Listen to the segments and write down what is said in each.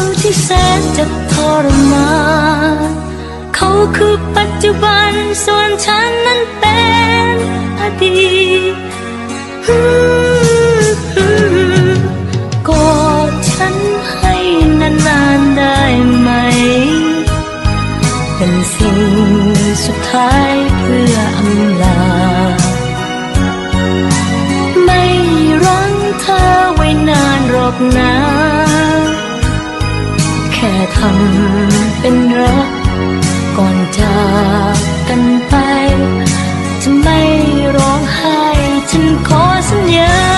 ทั้งที่แสนจะทรมานเขาคือปัจจุบันส่วนฉันนั้นเป็นอดีตกอดฉันให้นานๆได้ไหม เป็นสิ่งสุดท้ายเพื่ออำลา ไม่รั้งเธอไว้นานหรอกนะ ทำเป็นรัก ก่อนจากกันไป จะไม่ร้องไห้ ฉันขอสัญญา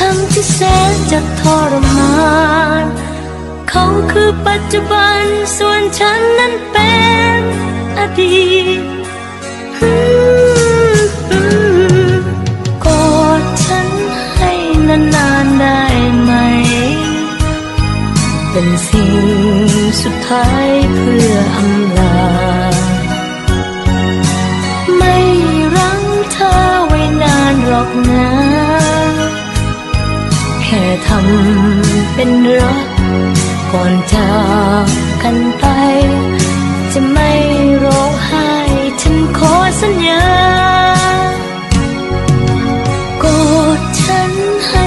ทั้งที่แสนจะทรมานเขาคือปัจจุบันส่วนฉันนั้นเป็นอดีตกอดฉันให้นานๆได้ไหม เป็นสิ่งสุดท้ายเพื่ออำลา ไม่รั้งเธอไว้นานหรอกนะ ทำเป็นรักก่อนจากกันไป จะไม่ร้องไห้ฉันขอสัญญากอดฉันให้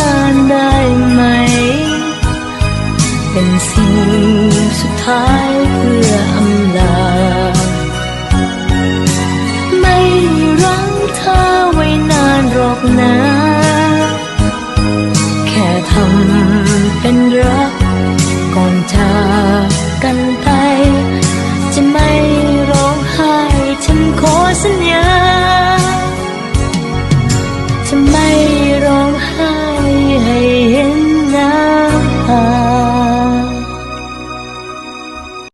นานๆได้ไหม เป็นสิ่งสุดท้าย ค่ทำเป็นรักก่อนจากกันไป จะไม่ร้องไห้ฉันขอสัญญา